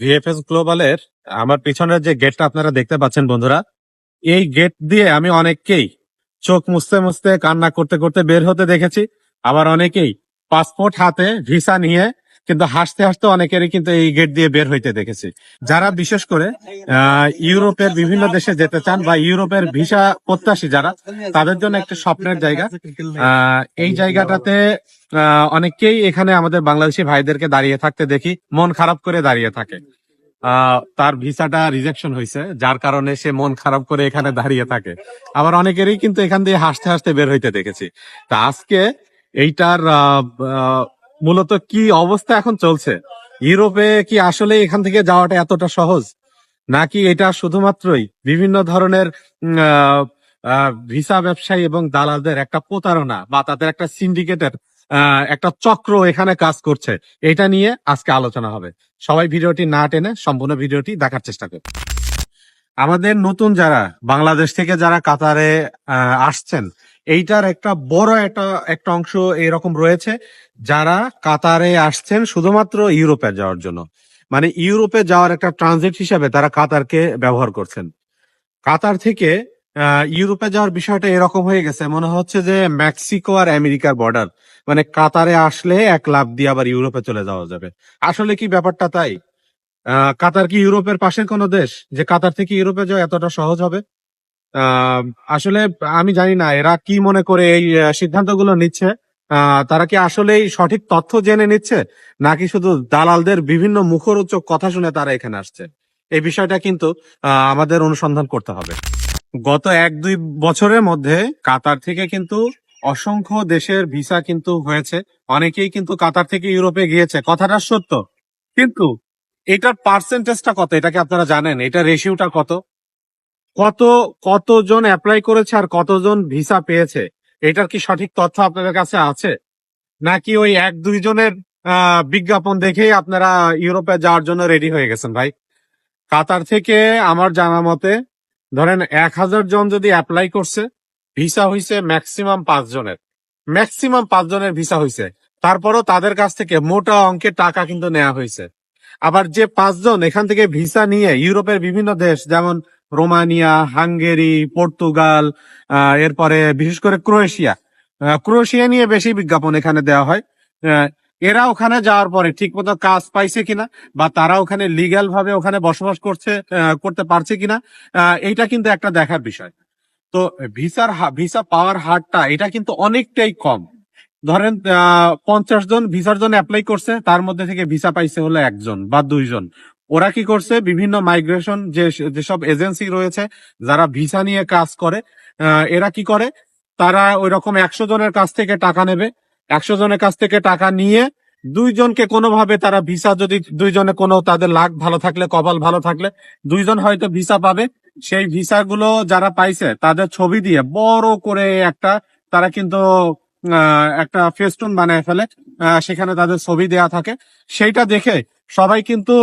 VFS গ্লোবালের আমার পিছনের যে গেটটা আপনারা দেখতে পাচ্ছেন বন্ধুরা, এই গেট দিয়ে আমি অনেককেই চোখ মুছতে মুছতে কান্না করতে করতে বের হতে দেখেছি। আবার অনেকেই পাসপোর্ট হাতে ভিসা নিয়ে কিন্তু হাসতে হাসতে অনেকেরই কিন্তু এই গেট দিয়ে বের হইতে দেখেছি। যারা বিশেষ করে ইউরোপের বিভিন্ন দেশে যেতে চান বা ইউরোপের ভিসা প্রত্যাশী যারা, তাদের জন্য একটা স্বপ্নের জায়গা। এই জায়গাটাতে অনেকেই এখানে আমাদের বাংলাদেশি ভাইদেরকে দাঁড়িয়ে থাকতে দেখি, মন খারাপ করে দাঁড়িয়ে থাকে। তার ভিসাটা রিজেকশন হয়েছে যার কারণে সে মন খারাপ করে এখানে দাঁড়িয়ে থাকে। আবার অনেকেরই কিন্তু এখান দিয়ে হাসতে হাসতে বের হইতে দেখেছি। তা আজকে এইটার মূলত কি অবস্থা এখন চলছে? ইউরোপে কি আসলে এখান থেকে যাওয়াটা এতটা সহজ? নাকি এটা শুধুমাত্রই বিভিন্ন ধরনের ভিসা ব্যবসায়ী এবং দালালদের একটা প্রতারণা বা তাদের একটা সিন্ডিকেটের একটা চক্র এখানে কাজ করছে? এটা নিয়ে আজকে আলোচনা হবে। সবাই ভিডিওটি না টেনে সম্পূর্ণ ভিডিওটি দেখার চেষ্টা করবে আমাদের নতুন যারা বাংলাদেশ থেকে যারা কাতারে আসছেন এইটার একটা বড় একটা একটা অংশ এরকম রয়েছে যারা কাতারে আসছেন শুধুমাত্র ইউরোপে যাওয়ার জন্য। মানে ইউরোপে যাওয়ার একটা ট্রানজিট হিসাবে তারা কাতারকে ব্যবহার করছেন। কাতার থেকে ইউরোপে যাওয়ার বিষয়টা এরকম হয়ে গেছে, মনে হচ্ছে যে মেক্সিকো আর আমেরিকার বর্ডার মানে কাতারে আসলে এক লাভ দিয়ে আবার ইউরোপে চলে যাওয়া যাবে। আসলে কি ব্যাপারটা তাই? কাতার কি ইউরোপের পাশের কোনো দেশ যে কাতার থেকে ইউরোপে যাওয়া এতটা সহজ হবে? আসলে আমি জানি না এরা কি মনে করে এই সিদ্ধান্তগুলো নিচ্ছে। তারা কি আসলেই সঠিক তথ্য জেনে নিচ্ছে, নাকি শুধু দালালদের বিভিন্ন মুখরোচক কথা শুনে তারা এখানে আসছে? এই বিষয়টা কিন্তু আমাদের অনুসন্ধান করতে হবে। গত এক দুই বছরের মধ্যে কাতার থেকে কিন্তু অসংখ্য দেশের ভিসা কিন্তু হয়েছে। অনেকেই কিন্তু কাতার থেকে ইউরোপে গিয়েছে। কথাটা সত্য। কিন্তু এটার পার্সেন্টেজটা কত? এটা কি আপনারা জানেন? এটা রেশিওটা কত? কত, কতজন অ্যাপ্লাই করেছে আর কতজন ভিসা পেয়েছে? এটার কি সঠিক তথ্য আপনাদের কাছে আছে? নাকি ওই এক, দুইজনের বিজ্ঞাপন দেখেই আপনারা ইউরোপে যাওয়ার জন্য রেডি হয়ে গেছেন ভাই? কাতার থেকে আমার জানা মতে, ধরেন এক হাজার জন যদি অ্যাপ্লাই করছে ভিসা হইছে ম্যাক্সিমাম পাঁচ জনের। ম্যাক্সিমাম পাঁচ জনের ভিসা হইছে। তারপরও তাদের কাছ থেকে মোটা অঙ্কের টাকা কিন্তু নেওয়া হয়েছে আবার যে পাঁচজন এখান থেকে ভিসা নিয়ে ইউরোপের বিভিন্ন দেশ, যেমন রোমানিয়া, হাঙ্গেরি, পর্তুগাল এরপরে বিশেষ করে ক্রোয়েশিয়া। ক্রোয়েশিয়া নিয়ে বেশি বিজ্ঞাপন এখানে দেওয়া হয়। এরা ওখানে যাওয়ার পরে ঠিক মতো কাজ পাইছে কিনা বা তারা ওখানে লিগ্যাল ভাবে ওখানে বসবাস করছে করতে পারছে কিনা এইটা কিন্তু একটা দেখার বিষয়। তো ভিসার ভিসা পাওয়ার হারটা এটা কিন্তু অনেকটাই কম। ধরেন পঞ্চাশ জন, ভিসার জন্য অ্যাপ্লাই করছে, তার মধ্যে থেকে ভিসা পাইছে হলো একজন বা দুইজন। ওরা কি করছে? বিভিন্ন মাইগ্রেশন যে যেসব এজেন্সি রয়েছে, যারা ভিসা নিয়ে কাজ করে এরা কি করে? তারা ওই রকম একশো জনের কাছ থেকে টাকা নেবে। একশো জনের কাছ থেকে টাকা নিয়ে দুইজনকে কোনোভাবে তারা ভিসা যদি, দুইজনে কোনো তাদের লাখ ভালো থাকলে, কপাল ভালো থাকলে, দুইজন হয়তো ভিসা পাবে। সেই ভিসা গুলো যারা পাইছে, তাদের ছবি দিয়ে বড় করে একটা, তারা কিন্তু একটা ফেস্টুন বানায় ফেলে। সেখানে তাদের ছবি দেয়া থাকে। সেইটা দেখে সবাই কিন্তু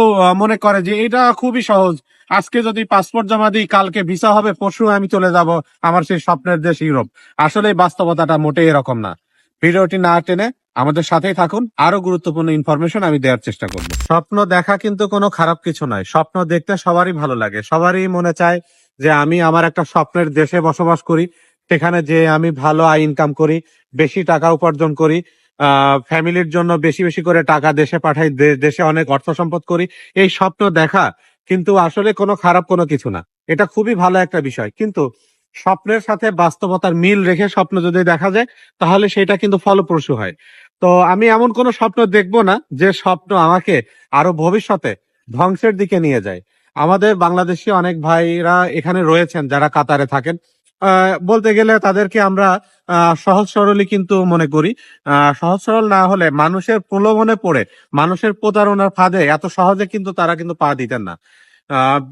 মনে করে যে এটা খুবই সহজ। আজকে যদি পাসপোর্ট জমা দিই, কালকে ভিসা হবে, পরশু আমি চলে যাব আমার সেই স্বপ্নের দেশ ইউরোপ। আসলে বাস্তবতাটা মোটেই এরকম না। ভিডিওটি না টেনে আমাদের সাথেই থাকুন। আরও গুরুত্বপূর্ণ ইনফরমেশন আমি দেওয়ার চেষ্টা করব। স্বপ্ন দেখা কিন্তু কোনো খারাপ কিছু নয়। স্বপ্ন দেখতে সবারই ভালো লাগে। সবারই মনে চায় যে আমি আমার একটা স্বপ্নের দেশে বসবাস করি, সেখানে যে আমি ভালো আয় ইনকাম করি, বেশি টাকা উপার্জন করি। ফ্যামিলির জন্য বেশি বেশি করে টাকা দেশে পাঠাই দেশে অনেক অর্থ সম্পদ করি, এই স্বপ্ন দেখা কিন্তু আসলে কোনো খারাপ কোনো কিছু না। এটা খুবই ভালো একটা বিষয়। কিন্তু স্বপ্নের সাথে বাস্তবতার মিল রেখে স্বপ্ন যদি দেখা যায়, তাহলে সেটা কিন্তু ফলপ্রসূ হয়। তো আমি এমন কোনো স্বপ্ন দেখব না যে স্বপ্ন আমাকে আরও ভবিষ্যতে ধ্বংসের দিকে নিয়ে যায়। আমাদের বাংলাদেশি অনেক ভাইরা এখানে রয়েছেন যারা কাতারে থাকেন। বলতে গেলে তাদেরকে আমরা সহজ সরলই কিন্তু মনে করি। সহজ সরল না হলে মানুষের প্রলোভনে পড়ে, মানুষের প্রতারণার ফাঁদে এত সহজে কিন্তু তারা কিন্তু পা দিতেন না।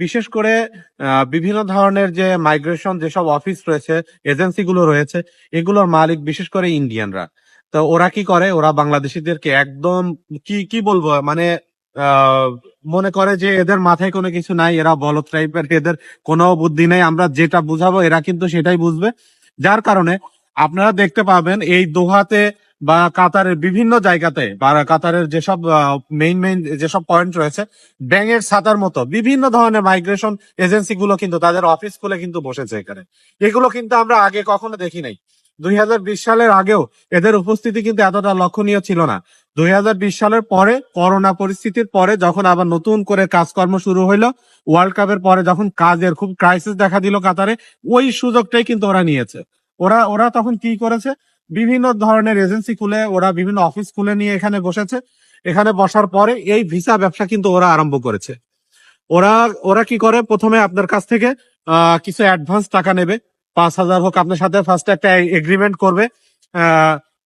বিশেষ করে বিভিন্ন ধরনের যে মাইগ্রেশন যেসব অফিস রয়েছে এজেন্সি গুলো রয়েছে, এগুলোর মালিক বিশেষ করে ইন্ডিয়ানরা। তো ওরা কি করে? ওরা বাংলাদেশিদেরকে একদম কি কি বলব? মানে মনে করে যে এদের মাথায় কোনো কিছু নাই, এরা বলদ টাইপের এদের কোনো বুদ্ধি নেই, আমরা যেটা বুঝাবো এরা কিন্তু সেটাই বুঝবে। যার কারণে আপনারা দেখতে পাবেন এই দোহাতে বা কাতারের বিভিন্ন জায়গাতে বা কাতারের যেসব মেইন মেইন যেসব পয়েন্ট রয়েছে, ব্যাঙের ছাতার মতো বিভিন্ন ধরনের মাইগ্রেশন এজেন্সি গুলো কিন্তু তাদের অফিস খুলে কিন্তু বসেছে এখানে। এগুলো কিন্তু আমরা আগে কখনো দেখি নাই। দুই হাজার বিশ সালের আগেও এদের উপস্থিতি কিন্তু এতটা লক্ষণীয় ছিল না। দুই হাজার বিশ সালের পরে, করোনা পরিস্থিতির পরে যখন আবার নতুন করে কাজকর্ম শুরু হইল ওয়ার্ল্ড কাপের পরে যখন কাজের খুব ক্রাইসিস দেখা দিল কাতারে, ওই সুযোগটাই কিন্তু ওরা নিয়েছে। ওরা ওরা তখন কি করেছে? বিভিন্ন ধরনের এজেন্সি খুলে, ওরা বিভিন্ন অফিস খুলে নিয়ে এখানে বসেছে। এখানে বসার পরে এই ভিসা ব্যবসা কিন্তু ওরা আরম্ভ করেছে। ওরা ওরা কি করে? প্রথমে আপনার কাছ থেকে কিছু অ্যাডভান্স টাকা নেবে। পাঁচ হাজার হোক, আপনার সাথে ফার্স্ট একটা এগ্রিমেন্ট করবে।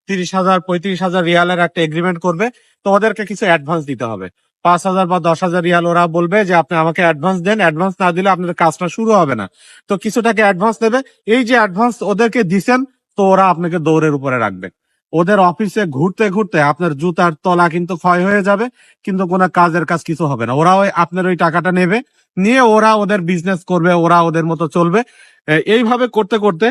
তিরিশ হাজার, পঁয়ত্রিশ হাজার রিয়ালের একটা এগ্রিমেন্ট করবে। তো ওদেরকে কিছু অ্যাডভান্স দিতে হবে। পাঁচ হাজার বা দশ হাজার রিয়াল ওরা বলবে যে, আপনি আমাকে অ্যাডভান্স দেন। অ্যাডভান্স না দিলে আপনাদের কাজটা শুরু হবে না। তো কিছু টাকা অ্যাডভান্স দেবে। এই যে অ্যাডভান্স ওদেরকে দিচ্ছেন তো ওরা আপনাকে দৌড়ের উপরে রাখবে। ওদের অফিসে ঘুরতে ঘুরতে আপনার জুতার তলা কিন্তু ক্ষয় হয়ে যাবে, কিন্তু কোনো কাজের কাজ কিছু হবে না। ওরা ওই আপনার ওই টাকাটা নেবে, নিয়ে ওরা ওদের বিজনেস করবে, ওরা ওদের মতো চলবে। এইভাবে করতে করতে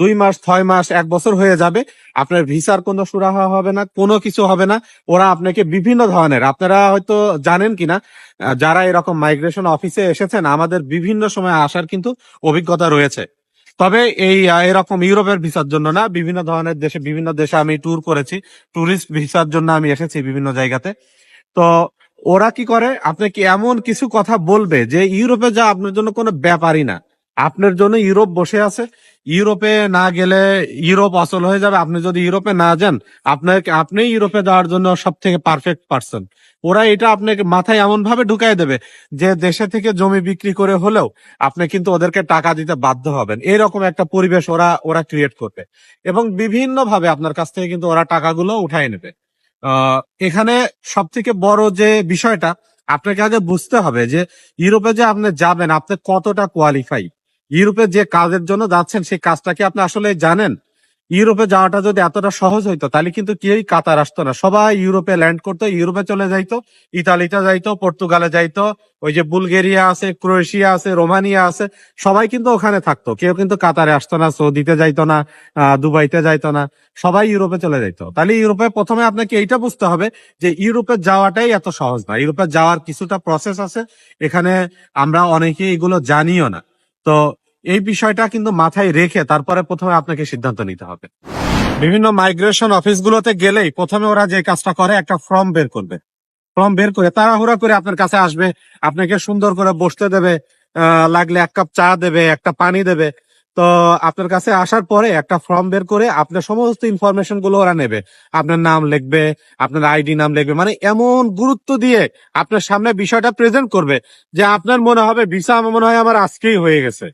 দুই মাস, ছয় মাস, এক বছর হয়ে যাবে। আপনার ভিসার কোনো সুরাহা হবে না, কোনো কিছু হবে না। ওরা আপনাকে বিভিন্ন ধরনের, আপনারা হয়তো জানেন কিনা যারা এরকম মাইগ্রেশন অফিসে এসেছেন, আমাদের বিভিন্ন সময় আসার কিন্তু অভিজ্ঞতা রয়েছে। তবে এই এরকম ইউরোপের ভিসার জন্য না, বিভিন্ন ধরনের দেশে, বিভিন্ন দেশে আমি ট্যুর করেছি। ট্যুরিস্ট ভিসার জন্য আমি এসেছি বিভিন্ন জায়গাতে। তো ওরা কি করে? আপনাকে এমন কিছু কথা বলবে যে ইউরোপে যা আপনার জন্য কোনো ব্যাপারই না। আপনার জন্য ইউরোপ বসে আছে। ইউরোপে না গেলে ইউরোপ অচল হয়ে যাবে। আপনি যদি ইউরোপে না যান আপনার আপনি ইউরোপে যাওয়ার জন্য সব থেকে পারফেক্ট পারসন ওরা এটা আপনাকে মাথায় এমন ভাবে ঢুকাই দেবে যে দেশে থেকে জমি বিক্রি করে হলেও আপনি কিন্তু ওদেরকে টাকা দিতে বাধ্য হবেন। এরকম একটা পরিবেশ ওরা ওরা ক্রিয়েট করবে। এবং বিভিন্ন ভাবে আপনার কাছ থেকে কিন্তু ওরা টাকাগুলো উঠাই নেবে। এখানে সব থেকে বড় যে বিষয়টা, আপনাকে আগে বুঝতে হবে যে ইউরোপে যে আপনি যাবেন, আপনি কতটা কোয়ালিফাই ইউরোপে যে কাজের জন্য যাচ্ছেন, সেই কাজটা কি আপনি আসলে জানেন? ইউরোপে যাওয়াটা যদি এতটা সহজ হইতো, তাহলে কিন্তু কেউই কাতার আসতো না। সবাই ইউরোপে ল্যান্ড করতো, ইউরোপে চলে যাইতো ইতালিতে যাইতো, পর্তুগালে যাইতো, ওই যে বুলগেরিয়া আছে, ক্রোয়েশিয়া আছে, রোমানিয়া আছে, সবাই কিন্তু ওখানে থাকতো। কেউ কিন্তু কাতারে আসতো না, সৌদিতে যাইতো না দুবাইতে যাইতো না, সবাই ইউরোপে চলে যাইতো। তাহলে ইউরোপে প্রথমে আপনাকে এইটা বুঝতে হবে যে ইউরোপে যাওয়াটাই এত সহজ না। ইউরোপে যাওয়ার কিছুটা প্রসেস আছে। এখানে আমরা অনেকে এগুলো জানিও না। তো এই বিষয়টা কিন্তু মাথায় রেখে তারপরে প্রথমে আপনাকে সিদ্ধান্ত নিতে হবে। বিভিন্ন মাইগ্রেশন অফিসগুলোতে গেলেই প্রথমে ওরা যে কাজটা করে, একটা ফর্ম বের করবে। ফর্ম বের করে তাড়াহুড়া করে আপনার কাছে আসবে, আপনাকে সুন্দর করে বসতে দেবে লাগলে এক কাপ চা দেবে, একটা পানি দেবে তো আপনার কাছে আসার পরে একটা ফর্ম বের করে আপনার সমস্ত ইনফরমেশনগুলো ওরা নেবে। আপনার নাম লিখবে, আপনার আইডি নাম লিখবে মানে এমন গুরুত্ব দিয়ে আপনার সামনে বিষয়টা প্রেজেন্ট করবে যে আপনার মনে হবে ভিসা আমার মনে হয় আমার আজকেই হয়ে গেছে।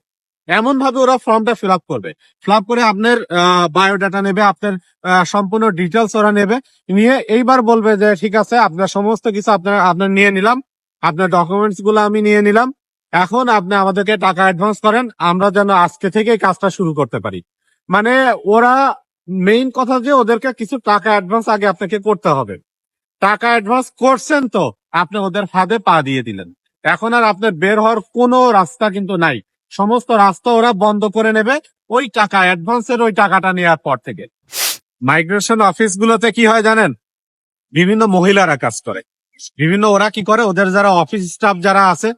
এমন ভাবে ওরা ফর্মটা ফিল আপ করবে। ফিল আপ করে আপনার বায়োডাটা নেবে, আপনার সম্পূর্ণ ডিটেলস ওরা নেবে। নিয়ে এইবার বলবে যে ঠিক আছে, আপনার সমস্ত কিছু আপনার আপনার নিয়ে নিলাম। আপনার ডকুমেন্টসগুলো আমি নিয়ে নিলাম। এখন আপনি আমাদেরকে টাকা অ্যাডভান্স করেন, আমরা যেন আজকে থেকে কাজটা শুরু করতে পারি। মানে ওরা মেইন কথা যে ওদেরকে কিছু টাকা অ্যাডভান্স আগে আপনাকে করতে হবে। টাকা অ্যাডভান্স করছেন তো, আপনি ওদের ফাঁদে পা দিয়ে দিলেন। এখন আর আপনার বের হওয়ার কোনো রাস্তা কিন্তু নাই। সমস্ত রাস্তা ওরা বন্ধ করে নেবে ওই টাকা অ্যাডভান্সের ওই টাকাটা নেওয়ার পর থেকে। মাইগ্রেশন অফিসগুলোতে কি হয় জানেন? বিভিন্ন মহিলারা কাজ করে। বিভিন্ন ওরা কি করে? ওদের যারা অফিস স্টাফ যারা আছে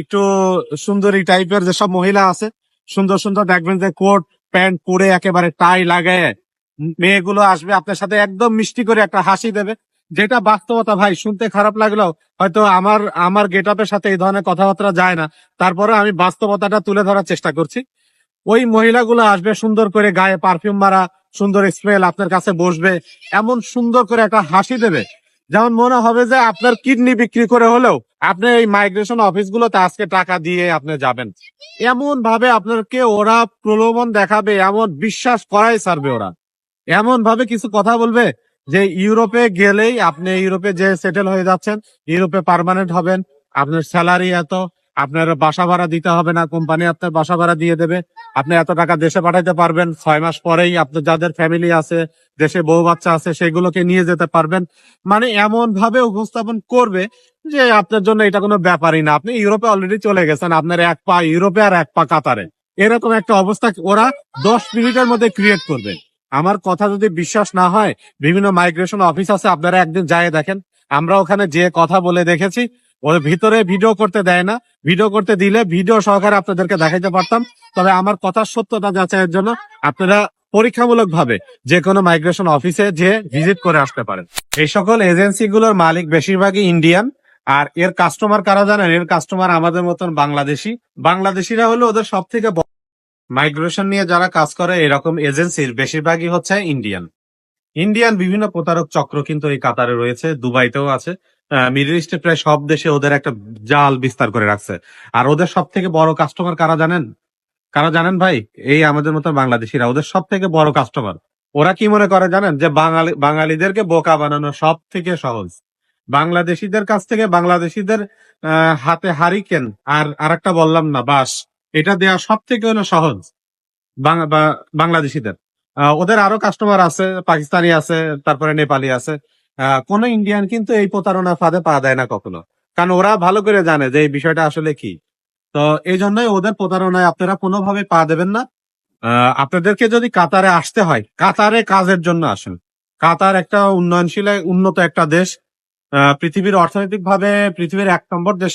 একটু সুন্দরী টাইপের যেসব মহিলা আছে, সুন্দর সুন্দর দেখবেন যে কোট, প্যান্ট পরে একেবারে টাই লাগায় মেয়েগুলো আসবে, আপনার সাথে একদম মিষ্টি করে একটা হাসি দেবে। যেটা বাস্তবতা ভাই, শুনতে খারাপ লাগলেও হয়তো আমার আমার গেট সাথে এই ধরনের কথাবার্তা যায় না। তারপরে আমি বাস্তবতাটা তুলে ধরার চেষ্টা করছি। ওই মহিলাগুলো আসবে সুন্দর করে গায়ে পারফিউম মারা, সুন্দর স্মেল আপনার কাছে বসবে, এমন সুন্দর করে একটা হাসি দেবে। যেমন মনে হবে যে আপনার কিডনি বিক্রি করে হলেও আপনি এই মাইগ্রেশন অফিসগুলোতে আজকে টাকা দিয়ে আপনি যাবেন। এমন ভাবে আপনাকে ওরা প্রলোভন দেখাবে, এমন বিশ্বাস করাই সারবে ওরা। এমন ভাবে কিছু কথা বলবে যে ইউরোপে গেলেই আপনি ইউরোপে যে সেটেল হয়ে যাচ্ছেন, ইউরোপে পারমানেন্ট হবেন, আপনার স্যালারি এত আপনার বাসা ভাড়া দিতে হবে না, কোম্পানি আপনার বাসা ভাড়া দিয়ে দেবে। আপনি এত টাকা দেশে পাঠাইতে পারবেন, ছয় মাস পরেই আপনার যাদের ফ্যামিলি আছে, দেশে বউ বাচ্চা আছে, সেগুলোকে নিয়ে যেতে পারবেন। মানে এমন ভাবে উপস্থাপন করবে যে আপনার জন্য এটা কোনো ব্যাপারই না। আপনি ইউরোপে অলরেডি চলে গেছেন, আপনার এক পা ইউরোপে আর এক পা কাতারে। এরকম একটা অবস্থা ওরা দশ মিনিটের মধ্যে ক্রিয়েট করবে। আমার কথা যদি বিশ্বাস না হয়, বিভিন্ন মাইগ্রেশন অফিস আছে, আপনারা একদিন যায় দেখেন। আমরা ওখানে যে কথা বলে দেখেছি ওর ভিতরে ভিডিও করতে দেয় না। ভিডিও করতে দিলে ভিডিও সহকারে আপনাদেরকে দেখাইতে পারতাম। তবে আমার কথার সত্যতা যাচাইয়ের জন্য আপনারা পরীক্ষামূলক ভাবে যে কোনো মাইগ্রেশন অফিসে যে ভিজিট করে আসতে পারেন। এই সকল এজেন্সিগুলোর মালিক বেশিরভাগই ইন্ডিয়ান আর এর কাস্টমার কারা জানেন? এর কাস্টমার আমাদের মতন বাংলাদেশি। বাংলাদেশিরা হলো ওদের সব থেকে মাইগ্রেশন নিয়ে যারা কাজ করে, এরকম এজেন্সির বেশিরভাগই হচ্ছে ইন্ডিয়ান ইন্ডিয়ান বিভিন্ন প্রতারক চক্র কিন্তু এই কাতারে রয়েছে, দুবাইতেও আছে। মিডল ইস্টে প্রায় সব দেশে ওদের একটা জাল বিস্তার করে রাখছে। আর ওদের সব থেকে বড় কাস্টমার কারা জানেন? কারা জানেন ভাই? এই আমাদের মতো বাংলাদেশিরা। ওদের সব থেকে বড় কাস্টমার ওরা কি মনে করে জানেন? যে বাঙালি বাঙালিদেরকে বোকা বানানো সব থেকে সহজ। বাংলাদেশিদের কাছ থেকে বাংলাদেশিদের হাতে হারিকেন আর আরেকটা বললাম না বাস এটা দেওয়া সব থেকে হলো সহজ। বাংলাদেশিদের। ওদের আরও কাস্টমার আছে, পাকিস্তানি আছে, তারপরে নেপালি আছে। কোন ইন্ডিয়ান কিন্তু এই প্রতারণার ফাঁদে পা দেয় না কখনো। কারণ ওরা ভালো করে জানে যে এই বিষয়টা আসলে কি। তো এই জন্যই ওদের প্রতারণায় আপনারা কোনোভাবে পা দেবেন না। আপনাদেরকে যদি কাতারে আসতে হয়, কাতারে কাজের জন্য আসেন। কাতার একটা উন্নয়নশীল, উন্নত একটা দেশ। পৃথিবীর অর্থনৈতিক ভাবে পৃথিবীর এক নম্বর দেশ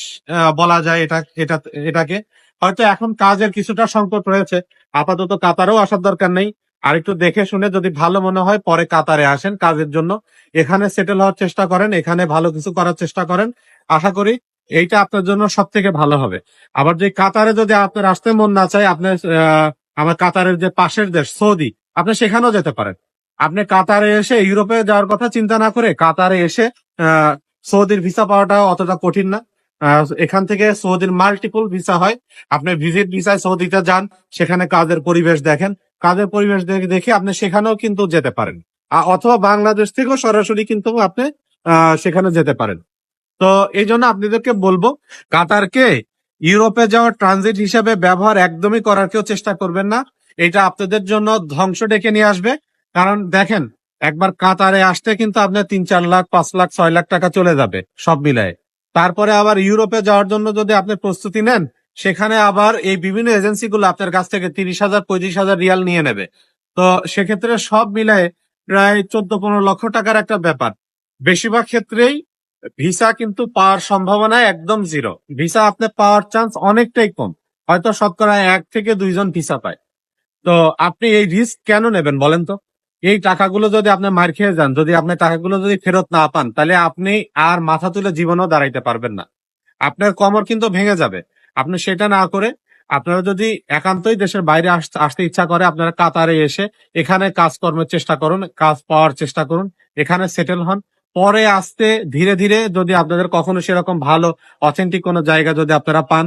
বলা যায় এটা এটা, এটাকে। হয়তো এখন কাজের কিছুটা সংকট রয়েছে। আপাতত কাতারেও আসার দরকার নেই। আর একটু দেখে শুনে যদি ভালো মনে হয় পরে কাতারে আসেন কাজের জন্য। এখানে সেটেল হওয়ার চেষ্টা করেন, এখানে ভালো কিছু করার চেষ্টা করেন। আশা করি এইটা আপনার জন্য সব থেকে ভালো হবে। আবার যে কাতারে যদি আপনার আসতে মন না চায়, আপনার আমার কাতারের যে পাশের দেশ, সৌদি, আপনি সেখানেও যেতে পারেন। আপনি কাতারে এসে ইউরোপে যাওয়ার কথা চিন্তা না করে কাতারে এসে সৌদির ভিসা পাওয়াটা অতটা কঠিন না। এখান থেকে সৌদির মাল্টিপল ভিসা হয়। আপনি ভিজিট ভিসায় সৌদিতে যান, সেখানে কাজের পরিবেশ দেখেন। কাজের পরিবেশ দেখে আপনি সেখানেও কিন্তু যেতে পারেন। অথবা বাংলাদেশ থেকেও সরাসরি কিন্তু আপনি সেখানে যেতে পারেন। তো এই জন্য আপনাদেরকে বলব, কাতারকে ইউরোপে যাওয়ার ট্রানজিট হিসাবে ব্যবহার একদমই করার কেউ চেষ্টা করবেন না। এটা আপনাদের জন্য ধ্বংস ডেকে নিয়ে আসবে। কারণ দেখেন, একবার কাতারে আসতে কিন্তু আপনার তিন, চার লাখ, পাঁচ লাখ, ছয় লাখ টাকা চলে যাবে সব মিলায়। তারপরে আবার ইউরোপে যাওয়ার জন্য যদি আপনি প্রস্তুতি নেন সেখানে আবার এই বিভিন্ন এজেন্সিগুলো আপনার কাছ থেকে তিরিশ হাজার, পঁয়ত্রিশ হাজার রিয়াল নিয়ে নেবে। তো সেক্ষেত্রে সব মিলায় প্রায় চোদ্দ, পনেরো লক্ষ টাকার একটা ব্যাপার। বেশিরভাগ ক্ষেত্রেই ভিসা কিন্তু পাওয়ার সম্ভাবনা একদম জিরো। ভিসা আপনি পাওয়ার চান্স অনেকটাই কম। হয়তো শতকরা এক থেকে দুইজন ভিসা পায়। তো আপনি এই রিস্ক কেন নেবেন বলেন তো? এই টাকাগুলো যদি আপনি মার খেয়ে যান, যদি আপনি টাকাগুলো যদি ফেরত না পান, তাহলে আপনি আর মাথা তুলে জীবনও দাঁড়াইতে পারবেন না। আপনার কমর কিন্তু ভেঙে যাবে। আপনি সেটা না করে আপনারা যদি একান্তই দেশের বাইরে আস- আসতে ইচ্ছা করে, আপনারা কাতারে এসে এখানে কাজকর্মের চেষ্টা করুন, কাজ পাওয়ার চেষ্টা করুন, এখানে সেটেল হন। পরে আসতে ধীরে ধীরে যদি আপনাদের কখনো সেরকম ভালো অথেন্টিক কোনো জায়গা যদি আপনারা পান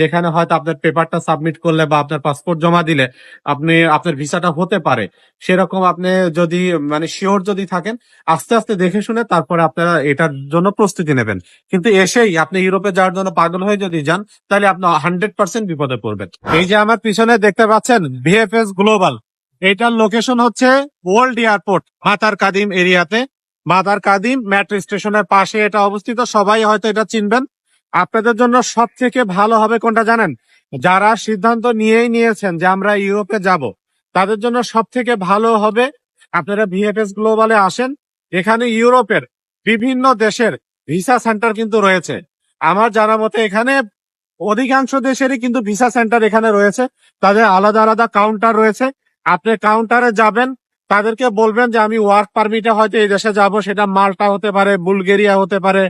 যেখানে হয়তো আপনার পেপারটা সাবমিট করলে বা আপনার পাসপোর্ট জমা দিলে আপনি, আপনার ভিসাটা হতে পারে। সেরকম আপনি যদি মানে শিওর যদি থাকেন, আস্তে আস্তে দেখে শুনে তারপরে আপনারা এটার জন্য প্রস্তুতি নেবেন। কিন্তু এসেই আপনি ইউরোপে যাওয়ার জন্য পাগল হয়ে যদি যান, তাহলে আপনি হান্ড্রেড পার্সেন্ট বিপদে পড়বেন। এই যে আমার পিছনে দেখতে পাচ্ছেন ভিএফএস গ্লোবাল এইটার লোকেশন হচ্ছে ওল্ড এয়ারপোর্ট মাতার কাদিম এরিয়াতে। মাতার কাদিম মেট্রো স্টেশনের পাশে এটা অবস্থিত। সবাই হয়তো এটা চিনবেন। আপনাদের জন্য সব থেকে ভালো হবে কোনটা জানেন? যারা সিদ্ধান্ত নিয়েই নিয়েছেন যে আমরা ইউরোপে যাব, তাদের জন্য সব থেকে ভালো হবে, আপনারা ভিএফএস গ্লোবালে আসেন, এখানে ইউরোপের বিভিন্ন দেশের ভিসা সেন্টার কিন্তু রয়েছে। আমার জানা মতে এখানে অধিকাংশ দেশেরই কিন্তু ভিসা সেন্টার এখানে রয়েছে, তাদের আলাদা আলাদা কাউন্টার রয়েছে। আপনি কাউন্টারে যাবেন, তাদেরকে বলবেন যে আমি ওয়ার্ক পারমিটে হয়তো এই দেশে যাব, সেটা মাল্টা হতে পারে, বুলগেরিয়া হতে পারে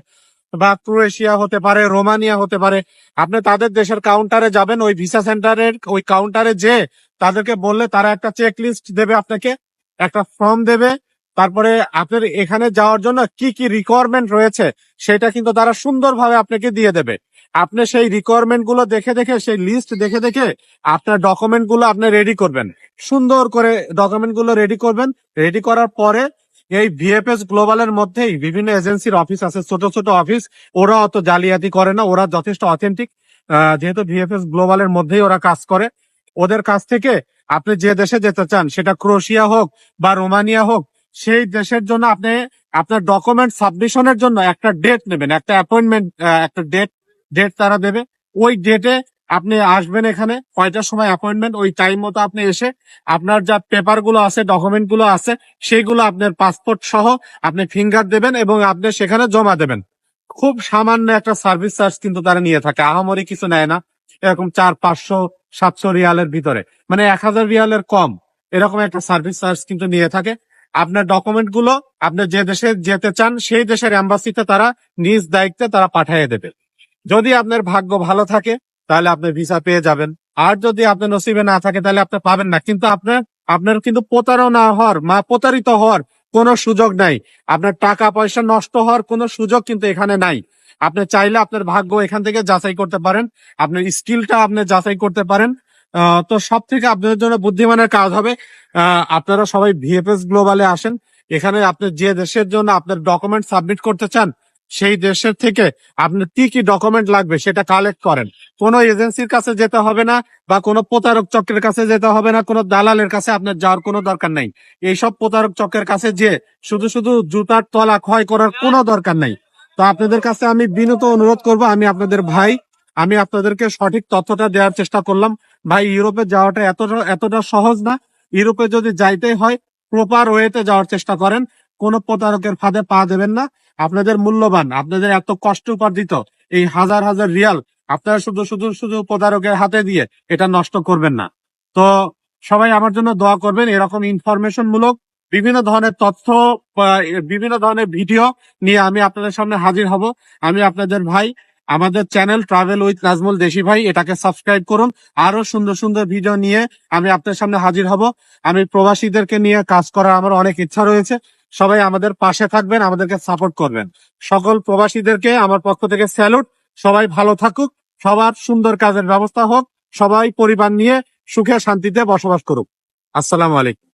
বা ক্রোয়েশিয়া হতে পারে, রোমানিয়া হতে পারে, আপনি তাদের দেশের কাউন্টারে যাবেন, ওই ভিসা সেন্টারের ওই কাউন্টারে যে তাদেরকে বললে তারা একটা চেক লিস্ট দেবে আপনাকে, একটা ফর্ম দেবে, তারপরে আপনার এখানে যাওয়ার জন্য কি কি রিকোয়ারমেন্ট রয়েছে, সেটা কিন্তু তারা সুন্দরভাবে আপনাকে দিয়ে দেবে। আপনি সেই রিকোয়ারমেন্টগুলো দেখে দেখে, সেই লিস্ট দেখে দেখে আপনার ডকুমেন্টগুলো আপনি রেডি করবেন। সুন্দর করে ডকুমেন্টগুলো রেডি করবেন। রেডি করার পরে এই ভিএফএস গ্লোবালের মধ্যেই বিভিন্ন এজেন্সির অফিস আছে। ছোট ছোট অফিস। ওরা অত জালিয়াতি করে না। ওরা যথেষ্ট অথেন্টিক যেহেতু ভিএফএস গ্লোবালের মধ্যেই ওরা কাজ করে। ওদের কাছ থেকে আপনি যে দেশে যেতে চান, সেটা ক্রোশিয়া হোক বা রোমানিয়া হোক, সেই দেশের জন্য আপনি আপনার ডকুমেন্ট সাবমিশনের জন্য একটা ডেট নেবেন। একটা অ্যাপয়েন্টমেন্ট একটা ডেট ডেট তারা দেবে। ওই ডেটে আপনি আসবেন এখানে, কয়টার সময় অ্যাপয়েন্টমেন্ট ওই টাইম মতো আপনি এসে আপনার যা পেপারগুলো আছে ডকুমেন্টগুলো আছে সেইগুলো আপনার পাসপোর্ট সহ আপনি ফিঙ্গার দেবেন এবং আপনি সেখানে জমা দেবেন। খুব সামান্য একটা সার্ভিস চার্জ কিন্তু তারা নিয়ে থাকে, আহামরি কিছু নেয় না। এরকম চার, পাঁচশো, সাতশো রিয়ালের ভিতরে। মানে এক হাজার রিয়ালের কম, এরকম একটা সার্ভিস চার্জ কিন্তু নিয়ে থাকে। আপনার ডকুমেন্টগুলো, আপনি যে দেশে যেতে চান, সেই দেশের অ্যাম্বাসিতে তারা নিজ দায়িত্বে তারা পাঠিয়ে দেবে। যদি আপনার ভাগ্য ভালো থাকে তাহলে আপনি ভিসা পেয়ে যাবেন। আর যদি আপনার নসিবে না থাকে, তাহলে আপনি পাবেন না। কিন্তু আপনার আপনার কিন্তু প্রতারণা হওয়ার মা প্রতারিত হওয়ার কোনো সুযোগ নাই। আপনার টাকা পয়সা নষ্ট হওয়ার কোনো সুযোগ কিন্তু এখানে নাই। আপনি চাইলে আপনার ভাগ্য এখান থেকে যাচাই করতে পারেন। আপনার স্কিলটা আপনি যাচাই করতে পারেন। তো সব থেকে আপনাদের জন্য বুদ্ধিমানের কাজ হবে আপনারা সবাই ভিএফএস গ্লোবালে আসেন। এখানে আপনি যে দেশের জন্য আপনার ডকুমেন্ট সাবমিট করতে চান সেই দেশের থেকে আপনার কি কি ডকুমেন্ট লাগবে সেটা কালেক্ট করেন। কোনো এজেন্সির কাছে যেতে হবে না বা কোনো প্রতারক চক্রের কাছে যেতে হবে না, কোনো দালালের কাছে আপনার যাওয়ার কোনো দরকার নাই। এইসব প্রতারক চক্রের কাছে যে শুধু শুধু জুতার তলা ক্ষয় করার কোনো দরকার নাই। তো আপনাদের কাছে আমি বিনত অনুরোধ করব, আমি আপনাদের ভাই, আমি আপনাদেরকে সঠিক তথ্যটা দেওয়ার চেষ্টা করলাম। ভাই, ইউরোপে যাওয়াটা এতটা এতটা সহজ না। ইউরোপে যদি যাইতেই হয় প্রপার ওয়েতে যাওয়ার চেষ্টা করেন। কোনো প্রতারকের ফাঁদে পা দেবেন না। আপনাদের মূল্যবান, আপনাদের এত কষ্ট উপার্জিত এই হাজার হাজার রিয়াল আপনারা শুধু শুধু শুধু প্রতারকের হাতে দিয়ে এটা নষ্ট করবেন না। তো সবাই আমার জন্য দোয়া করবেন, এরকম ইনফরমেশন মূলক বিভিন্ন ধরনের তথ্য বিভিন্ন ধরনের ভিডিও নিয়ে আমি আপনাদের সামনে হাজির হব। আমি আপনাদের ভাই, আমাদের চ্যানেল ট্রাভেল উইথ নাজমুল দেশি ভাই, এটাকে সাবস্ক্রাইব করুন। আরও সুন্দর সুন্দর ভিডিও নিয়ে আমি আপনার সামনে হাজির হব। আমি প্রবাসীদেরকে নিয়ে কাজ করার আমার অনেক ইচ্ছা রয়েছে। সবাই আমাদের পাশে থাকবেন, আমাদেরকে সাপোর্ট করবেন। সকল প্রবাসীদেরকে আমার পক্ষ থেকে স্যালুট সবাই ভালো থাকুক, সবার সুন্দর কাজের ব্যবস্থা হোক, সবাই পরিবার নিয়ে সুখে শান্তিতে বসবাস করুক। আসসালাম আলাইকুম।